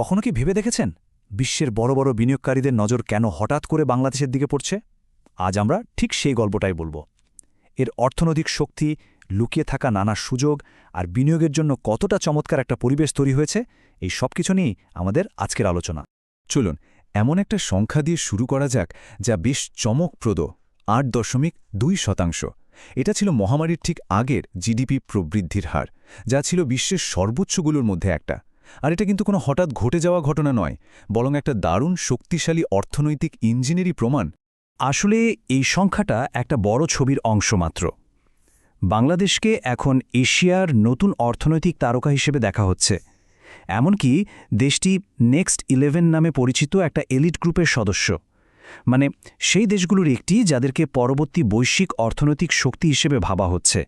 কখনো কি ভেবে দেখেছেন? বিশ্বের বড় বড় বিনিয়োগকারীদের নজর কেন হঠাৎ করে বাংলাদেশের দিকে পড়ছে? আজ আমরা ঠিক সেই গল্পটাই বলব। এর অর্থনৈতিক শক্তি, লুকিয়ে থাকা নানা সুযোগ আর বিনিয়োগের জন্য কতটা চমৎকার একটা পরিবেশ তৈরি হয়েছে, এই সব কিছু নিয়েই আমাদের আজকের আলোচনা। চলুন, এমন একটা সংখ্যা দিয়ে শুরু করা যাক যা বেশ চমকপ্রদ, আট দশমিক দুই শতাংশ। এটা ছিল মহামারীর ঠিক আগের জিডিপি প্রবৃদ্ধির হার, যা ছিল বিশ্বের সর্বোচ্চগুলোর মধ্যে একটা। আর এটা কিন্তু কোনো হঠাৎ ঘটে যাওয়া ঘটনা নয়, বরং একটা দারুণ শক্তিশালী অর্থনৈতিক ইঞ্জিনেরই প্রমাণ। আসলে এই সংখ্যাটা একটা বড় ছবির অংশ মাত্র। বাংলাদেশকে এখন এশিয়ার নতুন অর্থনৈতিক তারকা হিসেবে দেখা হচ্ছে। এমনকি দেশটি নেক্সট ইলেভেন নামে পরিচিত একটা এলিট গ্রুপের সদস্য। মানে সেই দেশগুলোর একটি যাদেরকে পরবর্তী বৈশ্বিক অর্থনৈতিক শক্তি হিসেবে ভাবা হচ্ছে।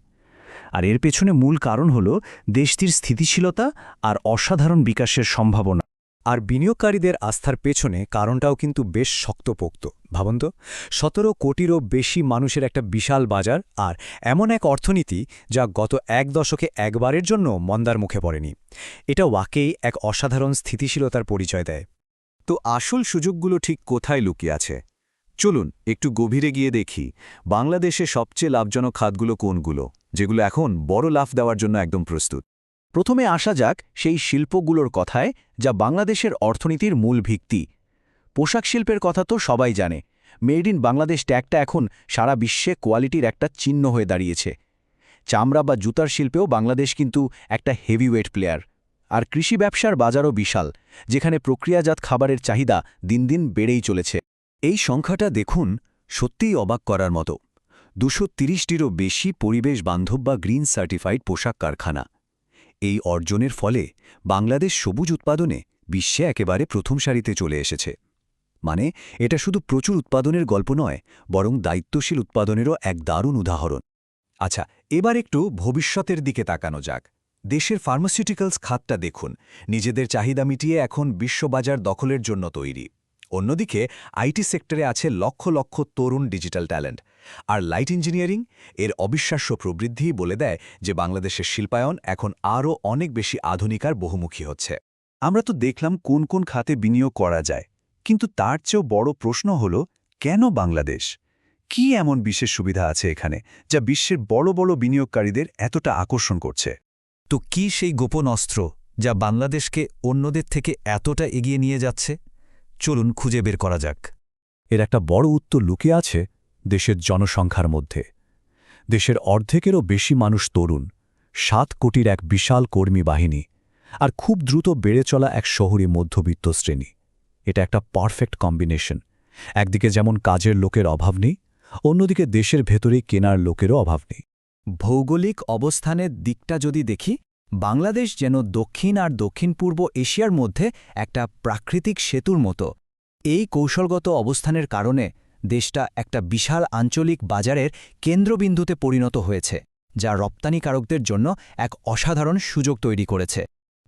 আর এর পেছনে মূল কারণ হল দেশটির স্থিতিশীলতা আর অসাধারণ বিকাশের সম্ভাবনা। আর বিনিয়োগকারীদের আস্থার পেছনে কারণটাও কিন্তু বেশ শক্তপোক্ত, ভাবুন তো। সতেরো কোটিরও বেশি মানুষের একটা বিশাল বাজার আর এমন এক অর্থনীতি যা গত এক দশকে একবারের জন্য মন্দার মুখে পড়েনি। এটা ওয়াকেই এক অসাধারণ স্থিতিশীলতার পরিচয় দেয়। তো আসল সুযোগগুলো ঠিক কোথায় লুকিয়ে আছে? চলুন, একটু গভীরে গিয়ে দেখি, বাংলাদেশে সবচেয়ে লাভজনক খাতগুলো কোনগুলো, যেগুলো এখন বড় লাভ দেওয়ার জন্য একদম প্রস্তুত। প্রথমে আসা যাক সেই শিল্পগুলোর কথায়, যা বাংলাদেশের অর্থনীতির মূল ভিত্তি। পোশাক শিল্পের কথা তো সবাই জানে। মেড ইন বাংলাদেশ ট্যাগটা এখন সারা বিশ্বে কোয়ালিটির একটা চিহ্ন হয়ে দাঁড়িয়েছে। চামড়া বা জুতার শিল্পেও বাংলাদেশ কিন্তু একটা হেভিওয়েট প্লেয়ার। আর কৃষি ব্যবসার বাজারও বিশাল, যেখানে প্রক্রিয়াজাত খাবারের চাহিদা দিন দিন বেড়েই চলেছে। এই সংখ্যাটা দেখুন সত্যিই অবাক করার মতো। দুশো তিরিশটিরও বেশি পরিবেশ বান্ধব বা গ্রিন সার্টিফাইড পোশাক কারখানা। এই অর্জনের ফলে বাংলাদেশ সবুজ উৎপাদনে বিশ্বে একেবারে প্রথম সারিতে চলে এসেছে। মানে এটা শুধু প্রচুর উৎপাদনের গল্প নয়, বরং দায়িত্বশীল উৎপাদনেরও এক দারুণ উদাহরণ। আচ্ছা এবার একটু ভবিষ্যতের দিকে তাকানো যাক। দেশের ফার্মাসিউটিক্যালস খাতটা দেখুন, নিজেদের চাহিদা মিটিয়ে এখন বিশ্ববাজার দখলের জন্য তৈরি। অন্যদিকে, আইটি সেক্টরে আছে লক্ষ লক্ষ তরুণ ডিজিটাল ট্যালেন্ট। আর লাইট ইঞ্জিনিয়ারিং এর অবিশ্বাস্য প্রবৃদ্ধি বলে দেয় যে বাংলাদেশের শিল্পায়ন এখন আরও অনেক বেশি আধুনিকার বহুমুখী হচ্ছে। আমরা তো দেখলাম কোন কোন খাতে বিনিয়োগ করা যায়। কিন্তু তার চেয়েও বড় প্রশ্ন হল, কেন বাংলাদেশ? কি এমন বিশেষ সুবিধা আছে এখানে, যা বিশ্বের বড় বড় বিনিয়োগকারীদের এতটা আকর্ষণ করছে? তো কি সেই গোপন অস্ত্র, যা বাংলাদেশকে অন্যদের থেকে এতটা এগিয়ে নিয়ে যাচ্ছে? চলুন খুঁজে বের করা যাক। এর একটা বড় উত্তর লুকিয়ে আছে দেশের জনসংখ্যার মধ্যে। দেশের অর্ধেকেরও বেশি মানুষ তরুণ, সাত কোটির এক বিশাল কর্মী বাহিনী, আর খুব দ্রুত বেড়ে চলা এক শহরী মধ্যবিত্ত শ্রেণি। এটা একটা পারফেক্ট কম্বিনেশন। একদিকে যেমন কাজের লোকের অভাব নেই, অন্যদিকে দেশের ভেতরেই কেনার লোকেরও অভাব নেই। ভৌগোলিক অবস্থানের দিকটা যদি দেখি বাংলাদেশ যেন দক্ষিণ আর দক্ষিণ পূর্ব এশিয়ার মধ্যে একটা প্রাকৃতিক সেতুর মতো। এই কৌশলগত অবস্থানের কারণে দেশটা একটা বিশাল আঞ্চলিক বাজারের কেন্দ্রবিন্দুতে পরিণত হয়েছে, যা রপ্তানিকারকদের জন্য এক অসাধারণ সুযোগ তৈরি করেছে।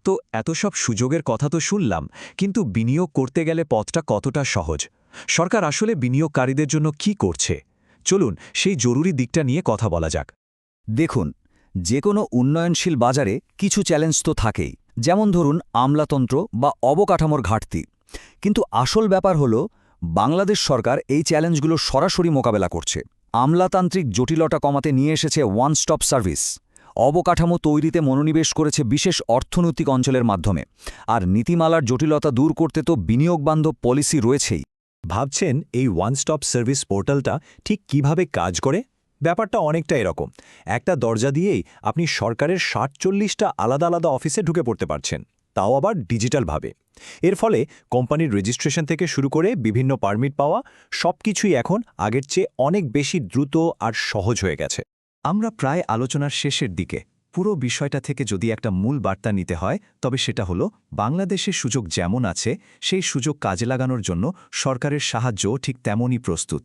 তো এত সব সুযোগের কথা তো শুনলাম, কিন্তু বিনিয়োগ করতে গেলে পথটা কতটা সহজ? সরকার আসলে বিনিয়োগকারীদের জন্য কি করছে? চলুন সেই জরুরি দিকটা নিয়ে কথা বলা যাক। দেখুন যে কোনো উন্নয়নশীল বাজারে কিছু চ্যালেঞ্জ তো থাকেই। যেমন ধরুন, আমলাতন্ত্র বা অবকাঠামোর ঘাটতি। কিন্তু আসল ব্যাপার হল, বাংলাদেশ সরকার এই চ্যালেঞ্জগুলো সরাসরি মোকাবেলা করছে। আমলাতান্ত্রিক জটিলতা কমাতে নিয়ে এসেছে ওয়ান স্টপ সার্ভিস। অবকাঠামো তৈরিতে মনোনিবেশ করেছে বিশেষ অর্থনৈতিক অঞ্চলের মাধ্যমে। আর নীতিমালার জটিলতা দূর করতে তো বিনিয়োগবান্ধব পলিসি রয়েছেই। ভাবছেন এই ওয়ান স্টপ সার্ভিস পোর্টালটা ঠিক কীভাবে কাজ করে? ব্যাপারটা অনেকটা এরকম। একটা দরজা দিয়েই আপনি সরকারের ষাটচল্লিশটা আলাদা আলাদা অফিসে ঢুকে পড়তে পারছেন, তাও আবার ডিজিটালভাবে। এর ফলে কোম্পানির রেজিস্ট্রেশন থেকে শুরু করে বিভিন্ন পারমিট পাওয়া সব কিছুই এখন আগের চেয়ে অনেক বেশি দ্রুত আর সহজ হয়ে গেছে। আমরা প্রায় আলোচনার শেষের দিকে, পুরো বিষয়টা থেকে যদি একটা মূল বার্তা নিতে হয়, তবে সেটা হলো বাংলাদেশের সুযোগ যেমন আছে, সেই সুযোগ কাজে লাগানোর জন্য সরকারের সাহায্যও ঠিক তেমনই প্রস্তুত।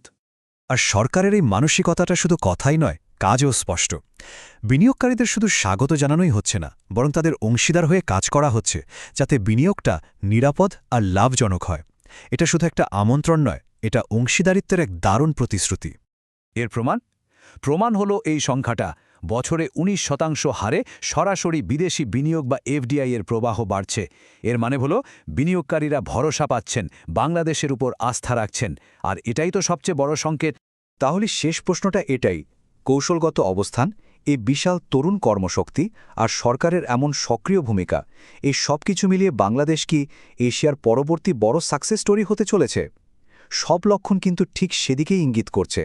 আর সরকারের এই মানসিকতাটা শুধু কথাই নয়, কাজও স্পষ্ট। বিনিয়োগকারীদের শুধু স্বাগত জানানোই হচ্ছে না, বরং তাদের অংশীদার হয়ে কাজ করা হচ্ছে, যাতে বিনিয়োগটা নিরাপদ আর লাভজনক হয়। এটা শুধু একটা আমন্ত্রণ নয়, এটা অংশীদারিত্বের এক দারুণ প্রতিশ্রুতি। এর প্রমাণ? প্রমাণ হলো এই সংখ্যাটা। বছরে ১৯ শতাংশ হারে সরাসরি বিদেশি বিনিয়োগ বা এফডিআই এর প্রবাহ বাড়ছে। এর মানে হলো, বিনিয়োগকারীরা ভরসা পাচ্ছেন, বাংলাদেশের উপর আস্থা রাখছেন। আর এটাই তো সবচেয়ে বড় সংকেত। তাহলে শেষ প্রশ্নটা এটাই, কৌশলগত অবস্থান, এই বিশাল তরুণ কর্মশক্তি আর সরকারের এমন সক্রিয় ভূমিকা, এই সব কিছু মিলিয়ে বাংলাদেশ কি এশিয়ার পরবর্তী বড় সাকসেস স্টোরি হতে চলেছে? সব লক্ষণ কিন্তু ঠিক সেদিকেই ইঙ্গিত করছে।